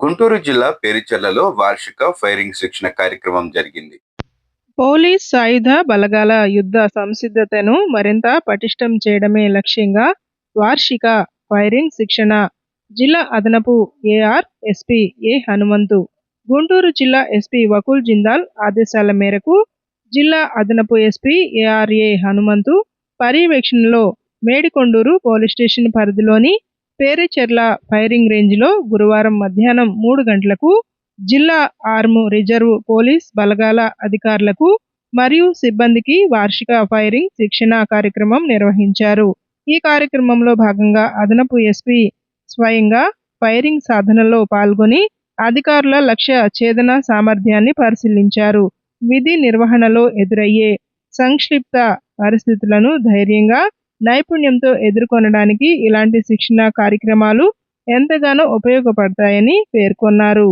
గుంటూరు జిల్లా పేరుచెర్లలో వార్షిక ఫైరింగ్ శిక్షణ కార్యక్రమం జరిగింది. పోలీస్ సాయుధ బలగాల యుద్ధ సంసిద్ధతను మరింత పటిష్టం చేయడమే లక్ష్యంగా వార్షిక ఫైరింగ్ శిక్షణ జిల్లా అదనపు AR SP A Hanumanthu Guntur జిల్లా ఎస్పీ వకుల్ జిందాల్ ఆదేశాల మేరకు జిల్లా అదనపు ఎస్పీ ఏఆర్ఏ హనుమంతు పర్యవేక్షణలో మేడికొండూరు పోలీస్ స్టేషన్ పరిధిలోని పేరేచెర్ల ఫైరింగ్ రేంజ్లో గురువారం మధ్యాహ్నం మూడు గంటలకు జిల్లా ఆర్ము రిజర్వ్ పోలీస్ బలగాల అధికారులకు మరియు సిబ్బందికి వార్షిక ఫైరింగ్ శిక్షణ కార్యక్రమం నిర్వహించారు. ఈ కార్యక్రమంలో భాగంగా అదనపు ఎస్పీ స్వయంగా ఫైరింగ్ సాధనలో పాల్గొని అధికారుల లక్ష్య ఛేదన సామర్థ్యాన్ని పరిశీలించారు. విధి నిర్వహణలో ఎదురయ్యే సంక్షిప్త పరిస్థితులను ధైర్యంగా నైపుణ్యంతో ఎదుర్కొనడానికి ఇలాంటి శిక్షణ కార్యక్రమాలు ఎంతగానో ఉపయోగపడతాయని పేర్కొన్నారు.